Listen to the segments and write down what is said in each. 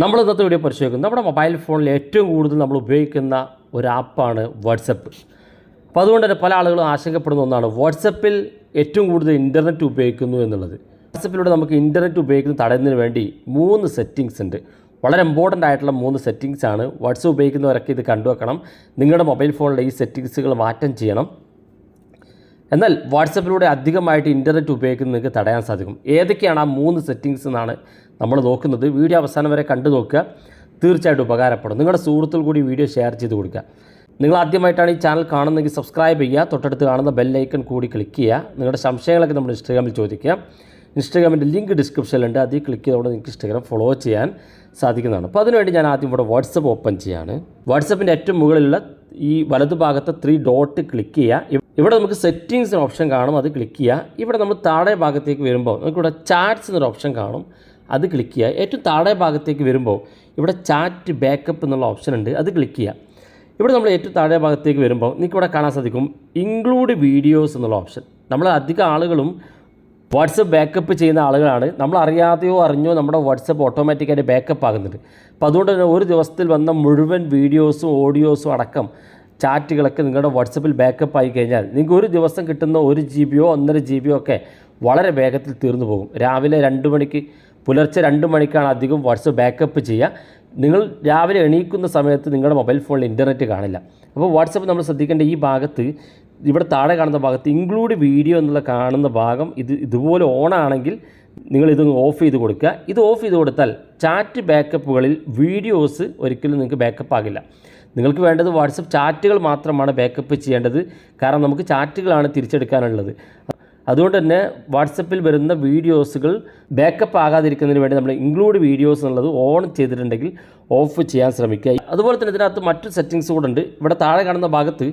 നമ്മൾ ഇന്നത്തെ വീഡിയോ പരിശോധിക്കുന്നത് നമ്മുടെ മൊബൈൽ ഫോണിൽ ഏറ്റവും കൂടുതൽ നമ്മൾ ഉപയോഗിക്കുന്ന ഒരു ആപ്പാണ് വാട്സപ്പ് അപ്പോൾ അതുകൊണ്ട് തന്നെ പല ആളുകളും ആശങ്കപ്പെടുന്ന ഒന്നാണ് വാട്സപ്പിൽ ഏറ്റവും കൂടുതൽ ഇന്റർനെറ്റ് ഉപയോഗിക്കുന്നു എന്നുള്ളത്. വാട്സപ്പിലൂടെ നമുക്ക് ഇന്റർനെറ്റ് ഉപയോഗിക്കുന്ന തടയുന്നതിന് വേണ്ടി മൂന്ന് സെറ്റിങ്സ് ഉണ്ട്. വളരെ ഇമ്പോർട്ടന്റ് ആയിട്ടുള്ള മൂന്ന് സെറ്റിങ്സ് ആണ്. വാട്സപ്പ് ഉപയോഗിക്കുന്നവരൊക്കെ ഇത് കണ്ടുവെക്കണം. നിങ്ങളുടെ മൊബൈൽ ഫോണിലെ ഈ സെറ്റിങ്സുകൾ മാറ്റം ചെയ്യണം. എന്നാൽ വാട്സപ്പിലൂടെ അധികമായിട്ട് ഇന്റർനെറ്റ് ഉപയോഗിക്കുന്നത് നിങ്ങൾക്ക് തടയാൻ സാധിക്കും. ഏതൊക്കെയാണ് ആ മൂന്ന് സെറ്റിങ്സ് എന്നാണ് നമ്മൾ നോക്കുന്നത്. വീഡിയോ അവസാനം വരെ കണ്ടു നോക്കുക. തീർച്ചയായിട്ടും ഉപകാരപ്പെടും. നിങ്ങളുടെ സുഹൃത്തുക്കൾ കൂടി വീഡിയോ ഷെയർ ചെയ്ത് കൊടുക്കുക. നിങ്ങൾ ആദ്യമായിട്ടാണ് ഈ ചാനൽ കാണുന്നതെങ്കിൽ സബ്സ്ക്രൈബ് ചെയ്യുക. തൊട്ടടുത്ത് കാണുന്ന ബെല്ലൈക്കൺ കൂടി ക്ലിക്ക് ചെയ്യുക. നിങ്ങളുടെ സംശയങ്ങളൊക്കെ നമ്മൾ ഇൻസ്റ്റാഗ്രാമിൽ ചോദിക്കുക. ഇൻസ്റ്റാഗ്രാമിന്റെ ലിങ്ക് ഡിസ്ക്രിപ്ഷനിലുണ്ട് അതിൽ ക്ലിക്ക് ചെയ്തുകൊണ്ട് നിങ്ങൾക്ക് ഇൻസ്റ്റാഗ്രാം ഫോളോ ചെയ്യാൻ സാധിക്കുന്നതാണ്. അപ്പോൾ അതിനുവേണ്ടി ഞാൻ ആദ്യം ഇവിടെ വാട്സപ്പ് ഓപ്പൺ ചെയ്യാണ്. വാട്സപ്പിന്റെ ഏറ്റവും മുകളിലുള്ള ഈ വലതുഭാഗത്തെ ത്രീ ഡോട്ട് ക്ലിക്ക് ചെയ്യുക. ഇവിടെ നമുക്ക് സെറ്റിങ്സ് ഓപ്ഷൻ കാണും അത് ക്ലിക്ക് ചെയ്യുക. ഇവിടെ നമ്മൾ താഴെ ഭാഗത്തേക്ക് വരുമ്പോൾ നമുക്കിവിടെ ചാറ്റ്സ് എന്നൊരു ഓപ്ഷൻ കാണും അത് ക്ലിക്ക് ചെയ്യുക. ഏറ്റവും താഴെ ഭാഗത്തേക്ക് വരുമ്പോൾ ഇവിടെ ചാറ്റ് ബാക്കപ്പ് എന്നുള്ള ഓപ്ഷൻ ഉണ്ട് അത് ക്ലിക്ക് ചെയ്യുക. ഇവിടെ നമ്മൾ ഏറ്റവും താഴെ ഭാഗത്തേക്ക് വരുമ്പോൾ നിങ്ങൾക്ക് ഇവിടെ കാണാൻ സാധിക്കും ഇൻക്ലൂഡ് വീഡിയോസ് എന്നുള്ള ഓപ്ഷൻ നമ്മൾ അധികം ആളുകളും വാട്സപ്പ് ബാക്കപ്പ് ചെയ്യുന്ന ആളുകളാണ്. നമ്മൾ അറിയാതെയോ അറിഞ്ഞോ നമ്മുടെ വാട്സപ്പ് ഓട്ടോമാറ്റിക്കായിട്ട് ബാക്കപ്പ് ആകുന്നുണ്ട്. അപ്പോൾ അതുകൊണ്ട് തന്നെ ഒരു ദിവസത്തിൽ വന്ന മുഴുവൻ വീഡിയോസും ഓഡിയോസും അടക്കം ചാറ്റുകളൊക്കെ നിങ്ങളുടെ വാട്സപ്പിൽ ബാക്കപ്പ് ആയി കഴിഞ്ഞാൽ നിങ്ങൾക്ക് ഒരു ദിവസം കിട്ടുന്ന ഒരു ജി ബിയോ ഒന്നര ജി ബിയോ ഒക്കെ വളരെ വേഗത്തിൽ തീർന്നു പോകും. രാവിലെ രണ്ട് മണിക്ക് പുലർച്ചെ രണ്ട് മണിക്കാണ് അധികം വാട്സപ്പ് ബാക്കപ്പ് ചെയ്യുക. നിങ്ങൾ രാവിലെ എണീക്കുന്ന സമയത്ത് നിങ്ങളുടെ മൊബൈൽ ഫോണിൽ ഇന്റർനെറ്റ് കാണില്ല. അപ്പോൾ വാട്സപ്പ് നമ്മൾ ശ്രദ്ധിക്കേണ്ട ഈ ഭാഗത്ത് ഇവിടെ താഴെ കാണുന്ന ഭാഗത്ത് ഇൻക്ലൂഡ് വീഡിയോ എന്നുള്ള കാണുന്ന ഭാഗം ഇത് ഇതുപോലെ ഓൺ ആണെങ്കിൽ നിങ്ങൾ ഇത് ഓഫ് ചെയ്ത് കൊടുക്കുക. ഇത് ഓഫ് ചെയ്ത് കൊടുത്താൽ ചാറ്റ് ബാക്കപ്പുകളിൽ വീഡിയോസ് ഒരിക്കലും നിങ്ങൾക്ക് ബാക്കപ്പ് ആകില്ല. നിങ്ങൾക്ക് വേണ്ടത് വാട്സപ്പ് ചാറ്റുകൾ മാത്രമാണ് ബാക്കപ്പ് ചെയ്യേണ്ടത്. കാരണം നമുക്ക് ചാറ്റുകളാണ് തിരിച്ചെടുക്കാനുള്ളത്. അതുകൊണ്ട് തന്നെ വാട്സപ്പിൽ വരുന്ന വീഡിയോസുകൾ ബാക്കപ്പ് ആകാതിരിക്കുന്നതിന് വേണ്ടി നമ്മൾ ഇൻക്ലൂഡ് വീഡിയോസ് എന്നുള്ളത് ഓൺ ചെയ്തിട്ടുണ്ടെങ്കിൽ ഓഫ് ചെയ്യാൻ ശ്രമിക്കുക. അതുപോലെ തന്നെ ഇതിനകത്ത് മറ്റു സെറ്റിങ്സ് കൂടെ ഉണ്ട്. ഇവിടെ താഴെ കാണുന്ന ഭാഗത്ത്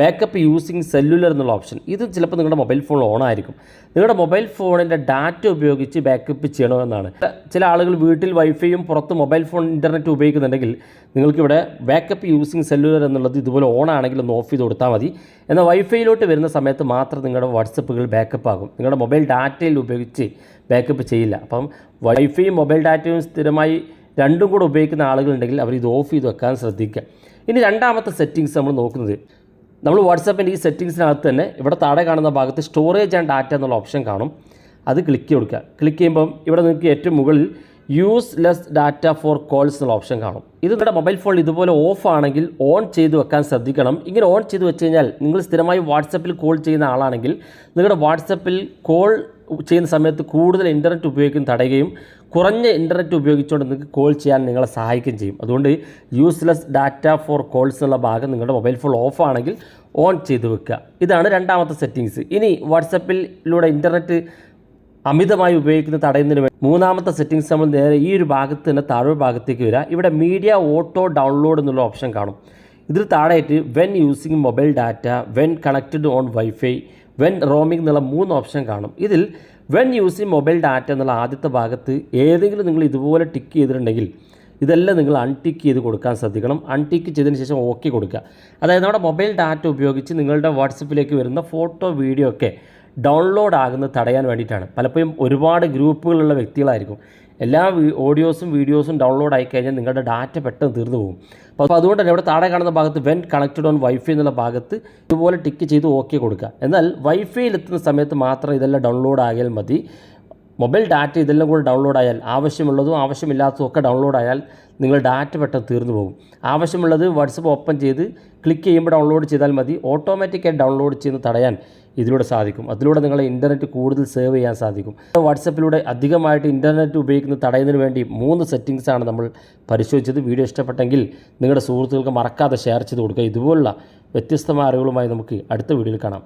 ബാക്കപ്പ് യൂസിങ് സെല്ലുലർ എന്നുള്ള ഓപ്ഷൻ ഇത് ചിലപ്പോൾ നിങ്ങളുടെ മൊബൈൽ ഫോൺ ഓൺ ആയിരിക്കും. നിങ്ങളുടെ മൊബൈൽ ഫോണിന്റെ ഡാറ്റ ഉപയോഗിച്ച് ബാക്കപ്പ് ചെയ്യണമെന്നാണ് ചില ആളുകൾ വീട്ടിൽ വൈഫൈയും പുറത്ത് മൊബൈൽ ഫോൺ ഇന്റർനെറ്റ് ഉപയോഗിക്കുന്നുണ്ടെങ്കിൽ നിങ്ങൾക്കിവിടെ ബാക്കപ്പ് യൂസിങ് സെല്ലുലർ എന്നുള്ളത് ഇതുപോലെ ഓൺ ആണെങ്കിൽ ഒന്ന് ഓഫ് ചെയ്ത് കൊടുത്താൽ മതി. എന്നാൽ വൈഫൈയിലോട്ട് വരുന്ന സമയത്ത് മാത്രം നിങ്ങളുടെ വാട്സപ്പുകൾ ബാക്കപ്പ് ആകും. നിങ്ങളുടെ മൊബൈൽ ഡാറ്റയിൽ ഉപയോഗിച്ച് ബാക്കപ്പ് ചെയ്യില്ല. അപ്പം വൈഫൈയും മൊബൈൽ ഡാറ്റയും സ്ഥിരമായി രണ്ടും കൂടെ ഉപയോഗിക്കുന്ന ആളുകളുണ്ടെങ്കിൽ അവർ ഇത് ഓഫ് ചെയ്ത് വെക്കാൻ ശ്രദ്ധിക്കുക. ഇനി രണ്ടാമത്തെ സെറ്റിങ്സ് നമ്മൾ നോക്കുന്നത്. നമ്മൾ വാട്സാപ്പിന്റെ ഈ സെറ്റിങ്സിനകത്ത് തന്നെ ഇവിടെ താഴെ കാണുന്ന ഭാഗത്ത് സ്റ്റോറേജ് ആൻഡ് ഡാറ്റ എന്നുള്ള ഓപ്ഷൻ കാണും. അത് ക്ലിക്ക് കൊടുക്കുക. ക്ലിക്ക് ചെയ്യുമ്പം ഇവിടെ നിങ്ങൾക്ക് ഏറ്റവും മുകളിൽ use less data for calls എന്നുള്ള ഓപ്ഷൻ കാണും. ഇത് നിങ്ങളുടെ മൊബൈൽ ഫോൺ ഇതുപോലെ ഓഫ് ആണെങ്കിൽ ഓൺ ചെയ്ത് വെക്കാൻ ശ്രദ്ധിക്കണം. ഇങ്ങനെ ഓൺ ചെയ്ത് വെച്ച് കഴിഞ്ഞാൽ നിങ്ങൾ സ്ഥിരമായി വാട്സപ്പിൽ കോൾ ചെയ്യുന്ന ആളാണെങ്കിൽ നിങ്ങളുടെ വാട്സപ്പിൽ കോൾ ചെയ്യുന്ന സമയത്ത് കൂടുതൽ ഇന്റർനെറ്റ് ഉപയോഗിക്കും തടയുകയും കുറഞ്ഞ ഇന്റർനെറ്റ് ഉപയോഗിച്ചുകൊണ്ട് നിങ്ങൾക്ക് കോൾ ചെയ്യാൻ നിങ്ങളെ സഹായിക്കുകയും ചെയ്യും. അതുകൊണ്ട് യൂസ്ലെസ് ഡാറ്റ ഫോർ കോൾസ് എന്നുള്ള ഭാഗം നിങ്ങളുടെ മൊബൈൽ ഫോൺ ഓഫ് ആണെങ്കിൽ ഓൺ ചെയ്ത് വെക്കുക. ഇതാണ് രണ്ടാമത്തെ സെറ്റിങ്സ് ഇനി വാട്സപ്പിലൂടെ ഇന്റർനെറ്റ് അമിതമായി ഉപയോഗിക്കുന്ന തടയുന്നതിന് വേണ്ടി മൂന്നാമത്തെ സെറ്റിംഗ്സ് നമ്മൾ നേരെ ഈ ഒരു ഭാഗത്ത് തന്നെ താഴെ ഭാഗത്തേക്ക് വരിക. ഇവിടെ മീഡിയ ഓട്ടോ ഡൗൺലോഡ് എന്നുള്ള ഓപ്ഷൻ കാണും. ഇതിൽ താഴെയായിട്ട് when using mobile data when connected on wifi when roaming എന്നുള്ള മൂന്ന് ഓപ്ഷൻ കാണും. ഇതിൽ വെൻ യൂസിങ് മൊബൈൽ ഡാറ്റ എന്നുള്ള ആദ്യത്തെ ഭാഗത്ത് ഏതെങ്കിലും നിങ്ങൾ ഇതുപോലെ ടിക്ക് ചെയ്തിട്ടുണ്ടെങ്കിൽ ഇതെല്ലാം നിങ്ങൾ അൺടിക്ക് ചെയ്ത് കൊടുക്കാൻ ശ്രദ്ധിക്കണം. അൺടിക്ക് ചെയ്തതിന് ശേഷം ഓക്കെ കൊടുക്കുക. അതായത് നമ്മുടെ മൊബൈൽ ഡാറ്റ ഉപയോഗിച്ച് നിങ്ങളുടെ വാട്സപ്പിലേക്ക് വരുന്ന ഫോട്ടോ വീഡിയോ ഒക്കെ ഡൗൺലോഡ് ആകുന്നത് തടയാൻ വേണ്ടിയിട്ടാണ്. പലപ്പോഴും ഒരുപാട് ഗ്രൂപ്പുകളുള്ള വ്യക്തികളായിരിക്കും. എല്ലാ ഓഡിയോസും വീഡിയോസും ഡൗൺലോഡ് ആയി കഴിഞ്ഞാൽ നിങ്ങളുടെ ഡാറ്റ പെട്ടെന്ന് തീർന്നു പോകും. അപ്പോൾ അതുകൊണ്ട് തന്നെ ഇവിടെ താഴെ കാണുന്ന ഭാഗത്ത് വെൻ കണക്റ്റഡ് ഓൺ വൈഫൈ എന്നുള്ള ഭാഗത്ത് ഇതുപോലെ ടിക്ക് ചെയ്ത് ഓക്കെ കൊടുക്കുക. എന്നാൽ വൈഫൈയിൽ എത്തുന്ന സമയത്ത് മാത്രം ഇതെല്ലാം ഡൗൺലോഡ് ആയാൽ മതി. മൊബൈൽ ഡാറ്റ ഇതെല്ലാം കൂടെ ഡൗൺലോഡ് ആയാൽ ആവശ്യമുള്ളതും ആവശ്യമില്ലാത്തതും ഒക്കെ ഡൗൺലോഡ് ആയാൽ നിങ്ങൾ ഡാറ്റ പെട്ടെന്ന് തീർന്നു പോകും. ആവശ്യമുള്ളത് വാട്സപ്പ് ഓപ്പൺ ചെയ്ത് ക്ലിക്ക് ചെയ്യുമ്പോൾ ഡൗൺലോഡ് ചെയ്താൽ മതി. ഓട്ടോമാറ്റിക്കായി ഡൗൺലോഡ് ചെയ്യുന്ന തടയാൻ ഇതിലൂടെ സാധിക്കും. അതിലൂടെ നിങ്ങളെ ഇന്റർനെറ്റ് കൂടുതൽ സേവ് ചെയ്യാൻ സാധിക്കും. വാട്സപ്പിലൂടെ അധികമായിട്ട് ഇന്റർനെറ്റ് ഉപയോഗിക്കുന്നത് തടയുന്നതിന് വേണ്ടി മൂന്ന് സെറ്റിങ്സാണ് നമ്മൾ പരിശോധിച്ചത്. വീഡിയോ ഇഷ്ടപ്പെട്ടെങ്കിൽ നിങ്ങളുടെ സുഹൃത്തുക്കൾക്ക് മറക്കാതെ ഷെയർ ചെയ്ത് കൊടുക്കുക. ഇതുപോലുള്ള വ്യത്യസ്തമായ അറിവുകളുമായി നമുക്ക് അടുത്ത വീഡിയോയിൽ കാണാം.